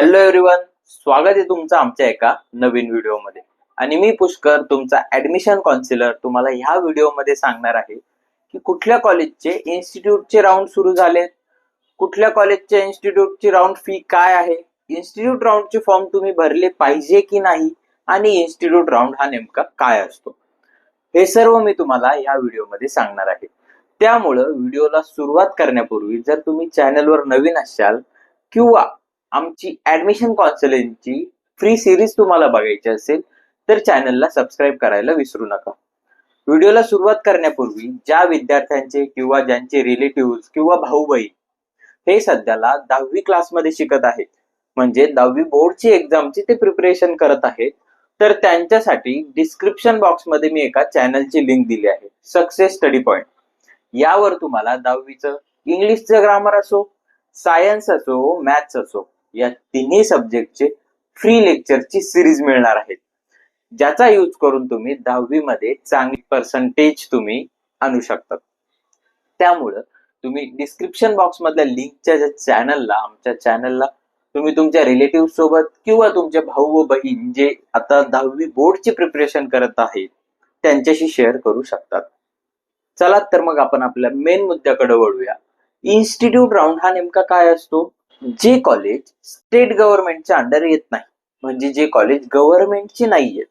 Hello everyone स्वागत आहे तुमचं आमच्या एका नवीन व्हिडिओमध्ये. आणि मी पुष्कर तुमचा ऍडमिशन काउन्सिलर तुम्हाला ह्या व्हिडिओमध्ये सांगणार आहे की कुठल्या कॉलेजचे इन्स्टिट्यूटचे राऊंड सुरू झालेत? कुठल्या कॉलेजच्या इन्स्टिट्यूटची राऊंड फी काय आहे? इन्स्टिट्यूट राऊंडचे फॉर्म तुम्ही भरले पाहिजे की नाही? आणि इन्स्टिट्यूट राऊंड हा नेमका काय असतो? हे सर्व मी तुम्हाला या व्हिडिओमध्ये सांगणार आहे. त्यामुळं व्हिडिओला सुरुवात करण्यापूर्वी जर तुम्ही चॅनलवर नवीन असाल किंवा आमची ऍडमिशन काउन्सिलिंगची फ्री सिरीज तुम्हाला बघायची असेल तर चॅनलला सबस्क्राईब करायला विसरू नका. व्हिडिओला सुरुवात करण्यापूर्वी ज्या विद्यार्थ्यांचे किंवा ज्यांचे रिलेटिव्ह किंवा भाऊ बहीण हे सध्याला दहावी क्लासमध्ये शिकत आहेत म्हणजे दहावी बोर्डची एक्झामची ते प्रिपरेशन करत आहेत तर त्यांच्यासाठी डिस्क्रिप्शन बॉक्समध्ये मी एका चॅनलची लिंक दिली आहे सक्सेस स्टडी पॉईंट यावर तुम्हाला दहावीचं इंग्लिशचं ग्रामर असो सायन्स असो मॅथ्स असो या तिन्ही सब्जेक्टचे फ्री लेक्चरची सिरीज मिळणार आहेत. ज्याचा यूज करून तुम्ही दहावी मध्ये चांगली पर्सेंटेज तुम्ही आणू शकतात त्यामुळं तुम्ही डिस्क्रिप्शन बॉक्स मधल्या लिंकच्या ज्या चॅनलला आमच्या चॅनलला तुम्ही तुमच्या रिलेटिव्ह सोबत किंवा तुमचे भाऊ व बहीण जे आता दहावी बोर्डची प्रिपरेशन करत आहेत त्यांच्याशी शेअर करू शकतात. चला तर मग आपण आपल्या मेन मुद्द्याकडे वळूया. इन्स्टिट्यूट राऊंड हा नेमका काय असतो? जे कॉलेज स्टेट गव्हर्नमेंटच्या अंडर येत नाही म्हणजे जे कॉलेज गव्हर्नमेंटचे नाही आहेत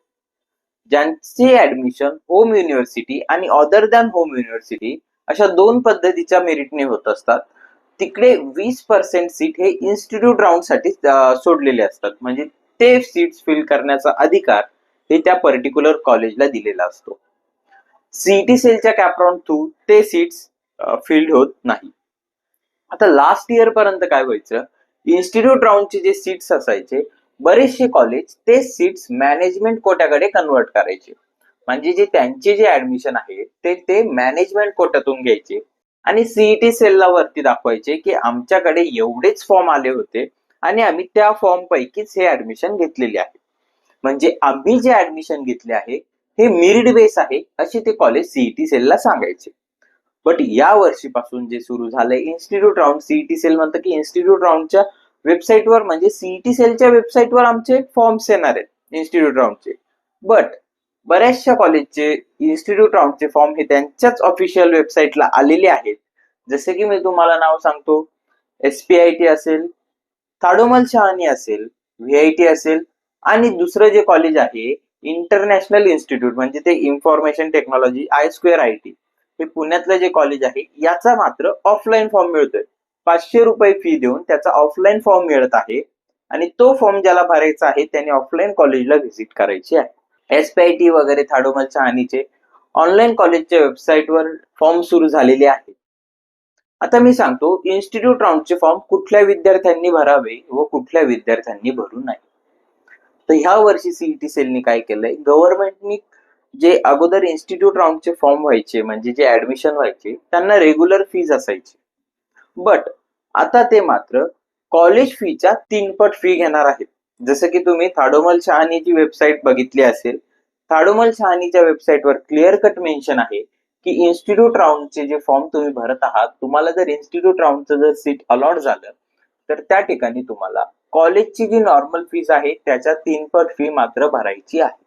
ज्यांचे ऍडमिशन होम युनिव्हर्सिटी आणि अदर दॅन होम युनिव्हर्सिटी अशा दोन पद्धतीच्या मेरिटने होत असतात. तिकडे वीस पर्सेंट सीट हे इन्स्टिट्यूट राऊंडसाठी सोडलेले असतात. म्हणजे ते सीट्स फिल करण्याचा अधिकार हे त्या पर्टिक्युलर कॉलेजला दिलेला असतो. सीईटी सेलच्या कॅपराऊंड थ्रू ते सीट्स फिल्ड होत नाही. आता लास्ट इयर पर्यंत काय व्हायचं? इन्स्टिट्यूट राऊंडचे जे सीट्स असायचे बरेचसे कॉलेज ते सीट्स मॅनेजमेंट कोट्याकडे कन्वर्ट करायचे. म्हणजे जे त्यांचे जे ऍडमिशन आहे ते ते मॅनेजमेंट कोट्यातून घ्यायचे. आणि सीईटी सेलला वरती दाखवायचे की आमच्याकडे एवढेच फॉर्म आले होते आणि आम्ही त्या फॉर्म पैकीच हे ऍडमिशन घेतलेले आहे. म्हणजे आम्ही जे ऍडमिशन घेतले आहे हे मिरिड बेस आहे असे ते कॉलेज सीईटी सेलला सांगायचे. बट या वर्षीपासून जे सुरू झालंय इन्स्टिट्यूट राऊंड सीईटी सेल म्हणतं की इन्स्टिट्यूट राऊंडच्या वेबसाईटवर म्हणजे सीईटी सेलच्या वेबसाईटवर आमचे फॉर्म्स येणार आहेत इन्स्टिट्यूट राऊंडचे बट बऱ्याचशा कॉलेजचे इन्स्टिट्यूट राऊंडचे फॉर्म हे त्यांच्याच ऑफिशियल वेबसाईटला आलेले आहेत. जसे की मी तुम्हाला नाव सांगतो एस पी आय टी असेल ताडोमल शहानी असेल व्ही आय टी असेल आणि दुसरं जे कॉलेज आहे इंटरनॅशनल इन्स्टिट्यूट म्हणजे ते information technology I square I T हे पुण्यातलं जे कॉलेज आहे याचा मात्र ऑफलाईन फॉर्म मिळतोय. पाचशे रुपये फी देऊन त्याचा ऑफलाईन फॉर्म मिळत आहे. आणि तो फॉर्म ज्याला भरायचा आहे त्याने ऑफलाईन कॉलेजला व्हिजिट करायची आहे. एस पी आय टी वगैरे थाडोमल चहानीचे ऑनलाईन कॉलेजच्या वेबसाईटवर फॉर्म सुरू झालेले आहेत आता मी सांगतो इन्स्टिट्यूट राऊंडचे फॉर्म कुठल्या विद्यार्थ्यांनी भरावे व कुठल्या विद्यार्थ्यांनी भरू नये. तर ह्या वर्षी सीईटी सेलनी काय केलंय? गव्हर्नमेंटनी जे अगोदर इन्स्टिट्यूट राऊंडचे फॉर्म व्हायचे म्हणजे जे ऍडमिशन व्हायचे त्यांना रेग्युलर फीज असायची. बट आता ते मात्र कॉलेज फीच्या तीनपट फी घेणार आहेत. जसं की तुम्ही थाडोमल शहानीची वेबसाईट बघितली असेल थाडोमल शहानीच्या वेबसाईटवर क्लिअर कट मेन्शन आहे की इन्स्टिट्यूट राऊंडचे जे फॉर्म तुम्ही भरत आहात तुम्हाला जर इन्स्टिट्यूट राऊंडचं जर सीट अलॉट झालं तर त्या ठिकाणी तुम्हाला कॉलेजची जी नॉर्मल फीज आहे त्याच्या तीनपट फी मात्र भरायची आहे.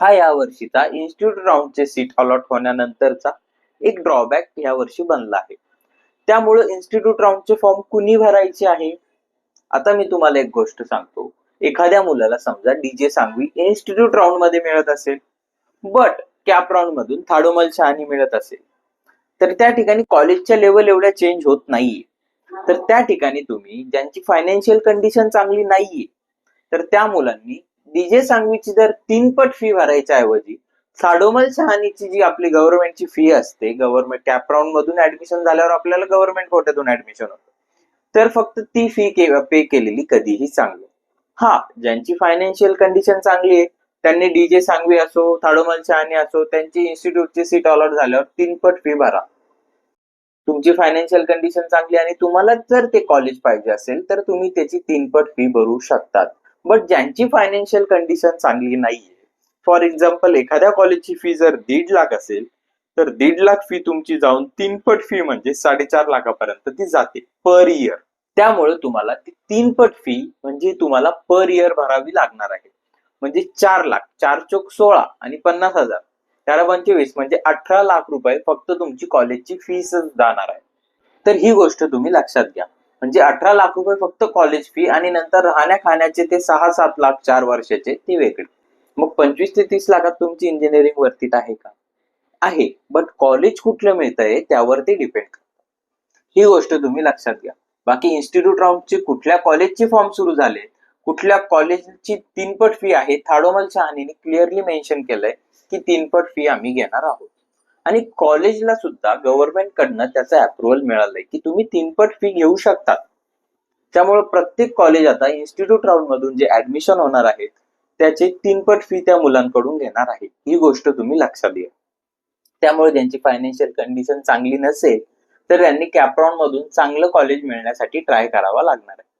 हा या वर्षीचा इन्स्टिट्यूट राऊंडचे सीट अलॉट होण्यानंतरचा एक ड्रॉबॅक या वर्षी बनला आहे. त्यामुळे इन्स्टिट्यूट राऊंडचे फॉर्म कुणी भरायचे आहे? आता मी तुम्हाला एक गोष्ट सांगतो. एखाद्या मुलाला समजा डीजे सांगवी इन्स्टिट्यूट राऊंडमध्ये मिळत असेल बट कॅप राऊंड मधून थाडोमल शहानी मिळत असेल तर त्या ठिकाणी कॉलेजच्या लेवल एवढ्या चेंज होत नाहीये. तर त्या ठिकाणी तुम्ही ज्यांची फायनान्शियल कंडिशन चांगली नाहीये तर त्या मुलांनी डीजे सांगवीची जर तीनपट फी भरायच्या ऐवजी साडोमल शहानीची जी आपली गव्हर्नमेंटची फी असते गव्हर्नमेंट कॅपराऊंड मधून ऍडमिशन झाल्यावर आपल्याला गव्हर्नमेंट कोट्यातून ऍडमिशन होतं. तर फक्त ती फी पे केलेली कधीही चांगली. हा ज्यांची फायनान्शियल कंडिशन चांगली आहे त्यांनी डीजे सांगवी असो थाडोमल शहानी असो त्यांची इन्स्टिट्यूटची सीट अलॉट झाल्यावर तीनपट फी भरा. तुमची फायनान्शियल कंडिशन चांगली आणि तुम्हाला जर ते कॉलेज पाहिजे असेल तर तुम्ही त्याची तीनपट फी भरू शकतात. बट ज्यांची फायनान्शियल कंडिशन चांगली नाहीये. फॉर एक्झाम्पल एखाद्या कॉलेजची फी जर दीड लाख असेल तर दीड लाख फी तुमची जाऊन तीनपट फी म्हणजे साडेचार लाखापर्यंत ती जाते पर इयर त्यामुळे तुम्हाला ती तीन पट फी म्हणजे तुम्हाला पर इयर भरावी लागणार आहे. म्हणजे चार लाख चार चोक सोळा आणि पन्नास हजार. तेरा पंचवीस म्हणजे अठरा लाख रुपये फक्त तुमची कॉलेजची फीसच जाणार आहे. तर ही गोष्ट तुम्ही लक्षात घ्या. म्हणजे अठरा लाख रुपये फक्त कॉलेज फी आणि नंतर राहण्या खाण्याचे ते सहा सात लाख चार वर्षाचे ते वेगळे. मग पंचवीस ते तीस लाखात तुमची इंजिनिअरिंग वरतीत आहे का? आहे बट कॉलेज कुठलं मिळतंय त्यावर ते डिपेंड ही गोष्ट तुम्ही लक्षात घ्या. बाकी इन्स्टिट्यूट राऊंडचे कुठल्या कॉलेजचे फॉर्म सुरू झाले कुठल्या कॉलेजची तीनपट फी आहे थाडोमल शहानीने क्लिअरली मेन्शन केलंय की तीनपट फी आम्ही घेणार आहोत. आणि कॉलेजला सुद्धा गव्हर्नमेंट कडनं त्याचं अप्रुव्हल मिळालंय की तुम्ही तीनपट फी घेऊ शकतात त्यामुळे प्रत्येक कॉलेज आता इन्स्टिट्यूट राऊंड मधून जे ऍडमिशन होणार आहेत त्याचे तीनपट फी त्या मुलांकडून घेणार आहे. ही गोष्ट तुम्ही लक्षात घ्या. त्यामुळे ज्यांची फायनान्शियल कंडिशन चांगली नसेल तर त्यांनी कॅप्रॉन मधून चांगलं कॉलेज मिळण्यासाठी ट्राय करावा लागणार आहे.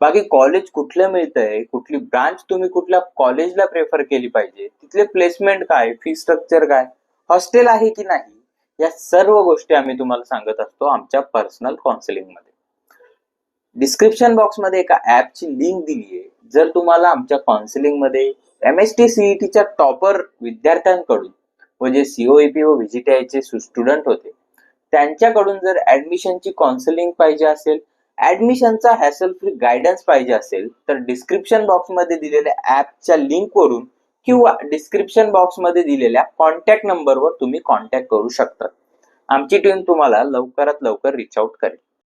बाकी कॉलेज कुठलं मिळतंय कुठली ब्रांच तुम्ही कुठल्या कॉलेजला प्रेफर केली पाहिजे तिथले प्लेसमेंट काय फी स्ट्रक्चर काय? हॉस्टेल आहे की नाही या सर्व गोष्टी आम्ही तुम्हाला सांगत असतो आमच्या पर्सनल काउन्सिलिंगमध्ये. डिस्क्रिप्शन बॉक्समध्ये एका ऍपची लिंक दिली आहे जर तुम्हाला आमच्या काउन्सिलिंगमध्ये एम एस टी सीईटीच्या टॉपर विद्यार्थ्यांकडून म्हणजे व जे सीओईपी व व्हीजीटीआयचे स्टुडंट होते त्यांच्याकडून जर ऍडमिशनची काउन्सिलिंग पाहिजे असेल ऍडमिशनचा हॅसल फ्री गायडन्स पाहिजे असेल तर डिस्क्रिप्शन बॉक्समध्ये दिलेल्या ऍपच्या लिंकवरून किंवा डिस्क्रिप्शन बॉक्समध्ये दिलेल्या कॉन्टॅक्ट नंबरवर तुम्ही कॉन्टॅक्ट करू शकता. आमची टीम तुम्हाला लवकरात लवकर रिच आउट करेल.